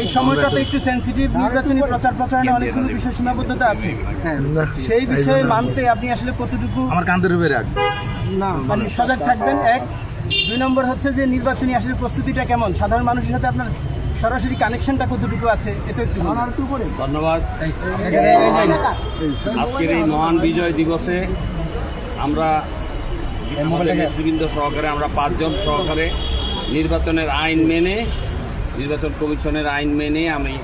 এই সময়টাতে একটু সেন্সিটিভ নির্বাচনী প্রচার প্রচারণে অনেকগুলো বিষয় সীমাবদ্ধতা আছে। সেই বিষয়ে মানতে আপনি আসলে কতটুকু আমার কান্দের উপরে রাখ। না মানে সজাগ থাকবেন। এক দুই নম্বর হচ্ছে যে নির্বাচনী আসলে প্রস্তুতিটা কেমন? সাধারণ মানুষের সাথে আপনার সরাসরি কানেকশনটা কতটুকু আছে? এটা একটু। ধন্যবাদ। আজকের এই মহান বিজয় দিবসে আমরা নেতৃবৃন্দ সহকারে আমরা পাঁচজন সহকারে নির্বাচনের আইন মেনে নির্বাচন কমিশনের আইন মেনে আমি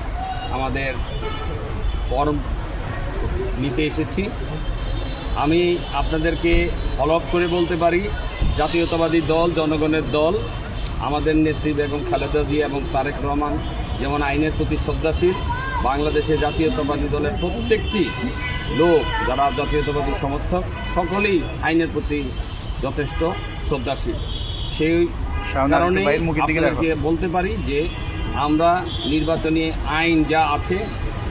আমাদের ফর্ম নিতে এসেছি। আমি আপনাদেরকে ফলোআপ করে বলতে পারি, জাতীয়তাবাদী দল, জনগণের দল, আমাদের নেত্রী বেগম খালেদা জিয়া এবং তারেক রহমান যেমন আইনের প্রতি শ্রদ্ধাশীল, বাংলাদেশে জাতীয়তাবাদী দলের প্রত্যেকটি লোক যারা জাতীয়তাবাদী সমর্থক, সকলেই আইনের প্রতি যথেষ্ট শ্রদ্ধাশীল। সেই কারণে আপনাদেরকে বলতে পারি যে আমরা নির্বাচনী আইন যা আছে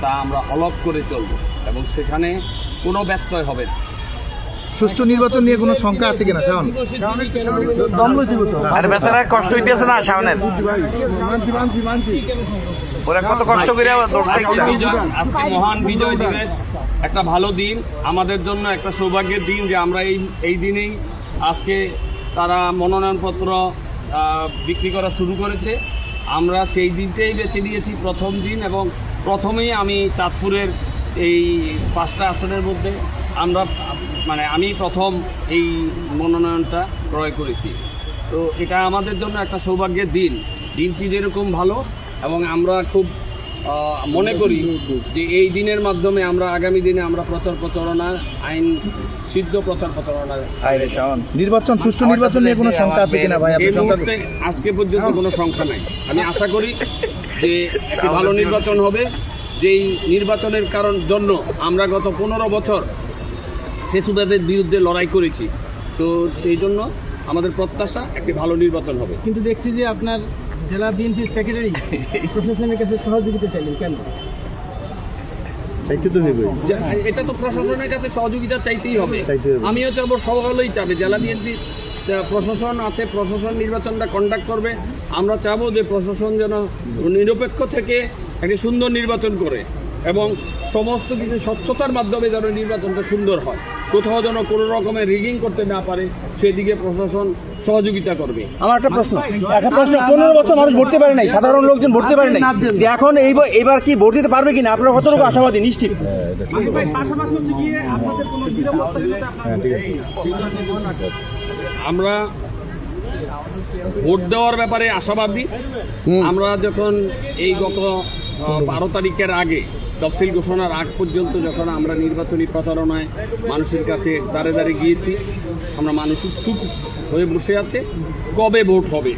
তা আমরা অলপ করে চলব এবং সেখানে কোনো ব্যত্যয় হবে না। সুষ্ঠু নির্বাচন নিয়ে কোনো শঙ্কা আছে কিনা শাওন? আর বেচারা কষ্ট হইতেছে না সামনের ওরা কত কষ্ট করে আজকে মহান বিজয় দিবস। একটা ভালো দিন। আমাদের জন্য একটা সৌভাগ্যের দিন যে আমরা এই এই দিনেই আজকে তারা মনোনয়নপত্র বিক্রি করা শুরু করেছে। আমরা সেই দিনটাই বেছে নিয়েছি প্রথম দিন এবং প্রথমেই আমি চাঁদপুরের এই পাঁচটা আসনের মধ্যে আমরা মানে আমি প্রথম এই মনোনয়নটা ক্রয় করেছি। তো এটা আমাদের জন্য একটা সৌভাগ্যের দিন। দিনটি যেরকম ভালো এবং আমরা খুব মনে করি যে এই দিনের মাধ্যমে আমরা আগামী দিনে আমরা প্রচার প্রচারণা আইন সিদ্ধ প্রচার প্রচারণা নির্বাচন সুষ্ঠু নির্বাচন নিয়ে কোনো শঙ্কা আছে কিনা ভাই? এই মুহূর্তে আজকে পর্যন্ত কোনো সংখ্যা নাই। আমি আশা করি যে একটি ভালো নির্বাচন হবে। যেই নির্বাচনের কারণ জন্য আমরা গত পনেরো বছর ফেসুদাদের বিরুদ্ধে লড়াই করেছি। তো সেই জন্য আমাদের প্রত্যাশা একটি ভালো নির্বাচন হবে। কিন্তু দেখছি যে আপনার জেলা বিএনপির সেক্রেটারি প্রশাসনের কাছে সহযোগিতা চাইলেন কেন? চাইতে তো হইবে এটা তো প্রশাসনের কাছে সহযোগিতা চাইতেই হবে। হবে। আমিও চাবো সকলেই চাবে জেলা বিএনপি প্রশাসন আছে প্রশাসন নির্বাচনটা কন্ডাক্ট করবে। আমরা চাবো যে প্রশাসন যেন নিরপেক্ষ থেকে একটি সুন্দর নির্বাচন করে। এবং সমস্ত কিছু স্বচ্ছতার মাধ্যমে যেন নির্বাচনটা সুন্দর হয়। কোথাও যেন কোনো রকমের রিগিং করতে না পারে সেদিকে প্রশাসন সহযোগিতা করবে। আমার একটা প্রশ্ন। একটা প্রশ্ন পনেরো বছর মানুষ ভরতে পারে নাই সাধারণ লোকজন ভরতে পারে নাই। এখন এইবার এবার কি ভোট দিতে পারবে কিনা? আপনারা কতটুকু আশাবাদী? নিশ্চিত? নিরাপত্তা আপনার আমরা ভোট দেওয়ার ব্যাপারে আশাবাদী। আমরা যখন এই গত বারো তারিখের আগে তফসিল ঘোষণার আগ পর্যন্ত যখন আমরা নির্বাচনী প্রচারণায় মানুষের কাছে দাঁড়ে দাঁড়িয়ে গিয়েছি, আমরা মানুষ উৎসুক হয়ে বসে আছে, কবে ভোট হবে?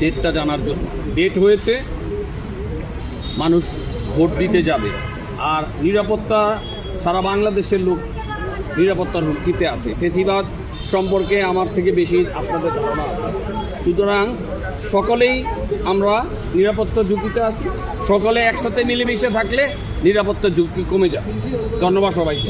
ডেটটা জানার জন্য। ডেট হয়েছে, মানুষ ভোট দিতে যাবে। আর নিরাপত্তা, সারা বাংলাদেশের লোক নিরাপত্তার হুমকিতে আছে। ফেসিবাদ সম্পর্কে আমার থেকে বেশি আপনাদের ধারণা আছে। সুতরাং সকলেই আমরা নিরাপত্তা ঝুঁকিতে আছি। সকলে একসাথে মিলেমিশে থাকলে নিরাপত্তা ঝুঁকি কমে যায় ধন্যবাদ সবাইকে।